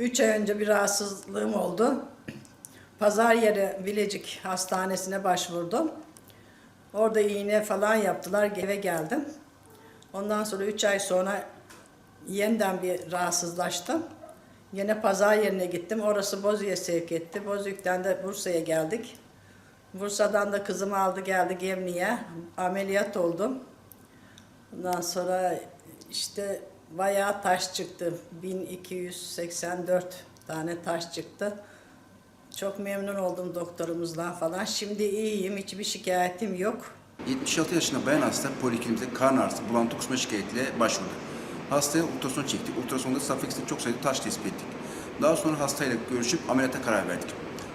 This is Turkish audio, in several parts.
Üç ay önce bir rahatsızlığım oldu. Pazar yeri Bilecik Hastanesi'ne başvurdum. Orada iğne falan yaptılar. Eve geldim. Ondan sonra üç ay sonra yeniden bir rahatsızlaştım. Yine pazar yerine gittim. Orası Bozüyük'e sevk etti. Bozüyük'ten de Bursa'ya geldik. Bursa'dan da kızımı aldı geldi Gemli'ye. Ameliyat oldum. Ondan sonra işte bayağı taş çıktı. 1284 tane taş çıktı. Çok memnun oldum doktorumuzdan falan. Şimdi iyiyim, hiçbir şikayetim yok. 76 yaşında bayan hasta poliklinikte karın ağrısı, bulantı kusma şikayetiyle başvurdu. Hastaya ultrason çektik. Ultrasonda safeksinde çok sayıda taş tespit ettik. Daha sonra hastayla görüşüp ameliyata karar verdik.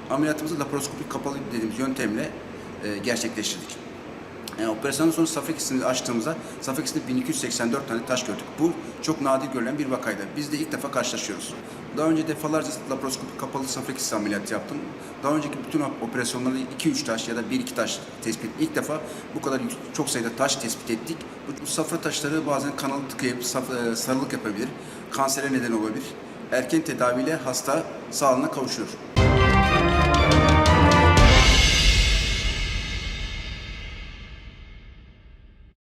Ameliyatımızı laparoskopik kapalı dediğimiz yöntemle e, gerçekleştirdik. Yani operasyondan sonra safeksini açtığımızda safeksinde 1284 tane taş gördük. Bu çok nadir görülen bir vakaydı. Biz de ilk defa karşılaşıyoruz. Daha önce defalarca laparoskopik kapalı safeksis ameliyatı yaptım. Daha önceki bütün operasyonlarda 2-3 taş ya da 1-2 taş tespit. İlk defa bu kadar çok sayıda taş tespit ettik. Bu, safra taşları bazen kanalı tıkayıp e, sarılık yapabilir. Kansere neden olabilir. Erken tedaviyle hasta sağlığına kavuşuyor.